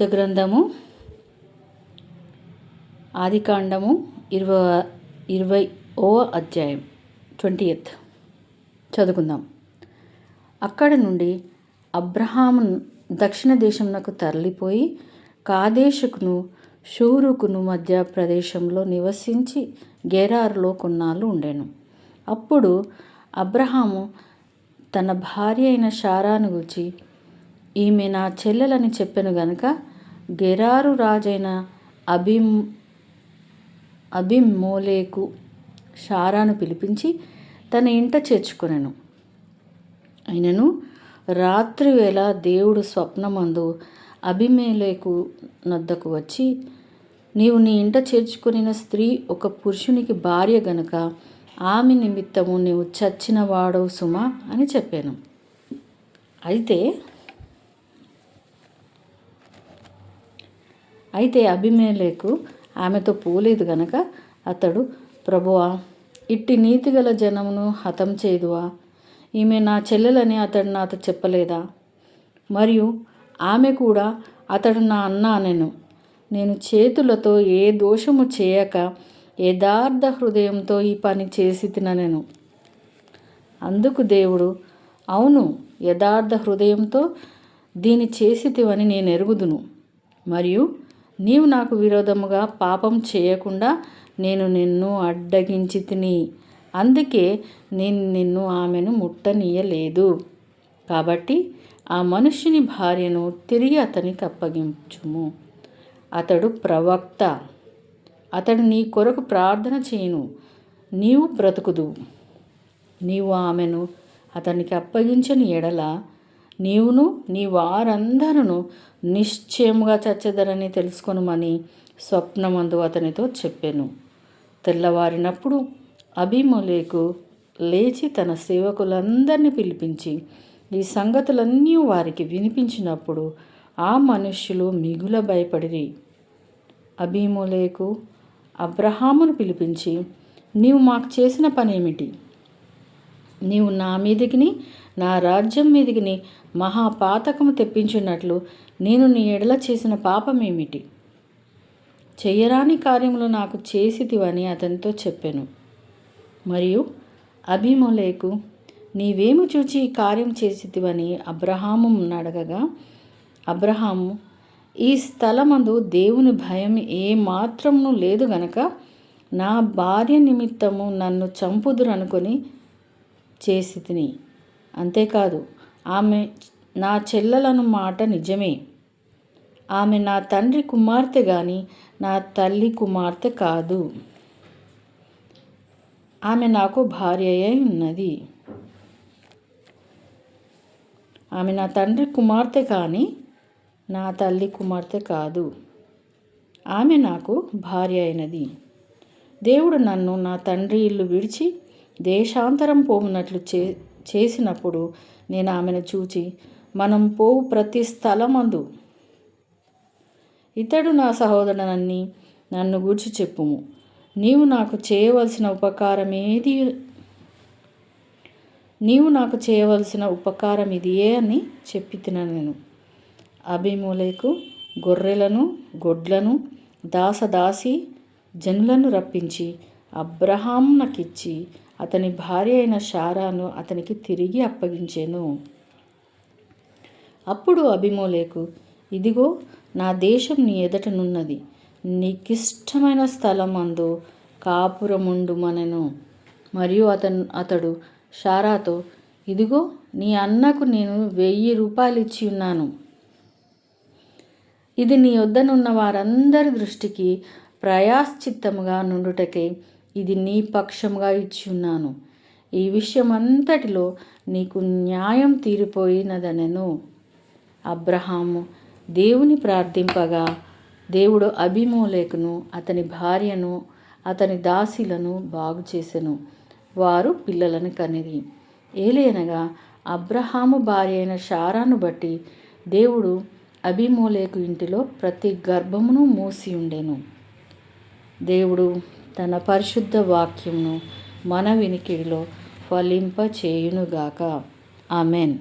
యుద్ధ గ్రంథము ఆదికాండము ఇరవై ఇరవై ఓ అధ్యాయం ట్వంటీ ఎయిత్. చదువుకుందాం. అక్కడ నుండి అబ్రహాము దక్షిణ దేశంనకు తరలిపోయి కాదేశుకును షూరుకును మధ్య ప్రదేశంలో నివసించి గేరారులో కొన్నాళ్ళు ఉండెను. అప్పుడు అబ్రహాము తన భార్య అయిన షారాను గురించి ఈమె నా చెల్లెలని చెప్పెను గనుక గెరారు రాజైన అభిమ్ అభిమోలేకు షారాను పిలిపించి తన ఇంట చేర్చుకొనెను. ఆయనను రాత్రివేళ దేవుడు స్వప్నమందు అభిమేలేకు నద్దకు వచ్చి నీవు నీ ఇంట చేర్చుకునిన స్త్రీ ఒక పురుషునికి భార్య గనుక ఆమె నిమిత్తము నీవు చచ్చిన వాడవు సుమా అని చెప్పాను. అయితే అయితే అభిమేలేకు ఆమెతో పోలేదు గనక అతడు ప్రభువా ఇట్టి నీతిగల జనమును హతం చేదువా ఈమె నా చెల్లెలని అతడు నాతో చెప్పలేదా? మరియు ఆమె కూడా అతడు నా అన్న అనెను. నేను చేతులతో ఏ దోషము చేయక యథార్థ హృదయంతో ఈ పని చేసి తిననెను. అందుకు దేవుడు అవును యథార్థ హృదయంతో దీని చేసితివని నేను ఎరుగుదును మరియు నీవు నాకు విరోధముగా పాపం చేయకుండా నేను నిన్ను అడ్డగించి తిని అందుకే నేను నిన్ను ఆమెను ముట్టనీయలేదు. కాబట్టి ఆ మనుష్యుని భార్యను తిరిగి అతనికి అప్పగించుము. అతడు ప్రవక్త. అతడు నీ కొరకు ప్రార్థన చేయను. నీవు బ్రతుకుదు నీవు ఆమెను అతనికి అప్పగించని ఎడల నీవును నీ వారందరూ నిశ్చయముగా చచ్చెదరని తెలుసుకొనుమని స్వప్నమందు అతనితో చెప్పాను. తెల్లవారినప్పుడు అభిమలేకు లేచి తన సేవకులందరినీ పిలిపించి ఈ సంగతులన్నీ వారికి వినిపించినప్పుడు ఆ మనుష్యులు మిగుల భయపడిరి. అభిమోలేకు అబ్రహామును పిలిపించి నీవు మాకు చేసిన పనేమిటి? నీవు నా మీదకి నా రాజ్యం మీదికిని మహాపాతకము తెప్పించున్నట్లు నేను నీ ఎడల చేసిన పాపమేమిటి? చెయ్యరాని కార్యములు నాకు చేసితివని అతనితో చెప్పాను. మరియు అభిమోలేకు నీవేమి చూచి ఈ కార్యం చేసితివని అబ్రహాము అడగగా అబ్రహాము ఈ స్థలమందు దేవుని భయం ఏ మాత్రమును లేదు గనక నా భార్య నిమిత్తము నన్ను చంపుదురనుకొని చేసి తిని అంతేకాదు ఆమె నా చెల్లెలను మాట నిజమే. ఆమె నా తండ్రి కుమార్తె కానీ నా తల్లి కుమార్తె కాదు. ఆమె నాకు భార్య అయి ఉన్నది. ఆమె నా తండ్రి కుమార్తె కానీ నా తల్లి కుమార్తె కాదు. ఆమె నాకు భార్య అయినది. దేవుడు నన్ను నా తండ్రి ఇల్లు విడిచి దేశాంతరం పోమునట్లు చే చేసినప్పుడు నేను ఆమెను చూచి మనం పోవు ప్రతి స్థలమందు. ఇతడు నా సహోదరునని నన్ను గూర్చి చెప్పుము. నీవు నాకు చేయవలసిన ఉపకారం ఏది నీవు నాకు చేయవలసిన ఉపకారం ఇదియే అని చెప్పి నేను. అభిమూలకు గొర్రెలను గొడ్లను దాసదాసి జనులను రప్పించి అబ్రహాం నాకిచ్చి అతని భార్య అయిన షారాను అతనికి తిరిగి అప్పగించాను. అప్పుడు అభిమోలేకు ఇదిగో నా దేశం నీ ఎదటనున్నది నీకిష్టమైన స్థలం అందు కాపురముండుమనెను మరియు అతను అతడు షారాతో ఇదిగో నీ అన్నకు నేను వెయ్యి రూపాయలు ఇచ్చి ఉన్నాను. ఇది నీ వద్దనున్న వారందరి దృష్టికి ప్రయాశ్చిత్తముగా నుండుటకే ఇది నీ పక్షంగా ఇచ్చి ఉన్నాను ఈ విషయం అంతటిలో నీకు న్యాయం తీరిపోయినదనెను. అబ్రహాము దేవుని ప్రార్థింపగా దేవుడు అభిమోలేకును అతని భార్యను అతని దాసీలను బాగు చేసెను. వారు పిల్లలను కనిరి. ఏలేనగా అబ్రహాము భార్య అయిన షారాను బట్టి దేవుడు అభిమోలేకు ఇంటిలో ప్రతి గర్భమును మూసి ఉండెను. దేవుడు తన పరిశుద్ధ వాక్యమును మన వినికిడిలో ఫలింప చేయునుగాక ఆమెన్.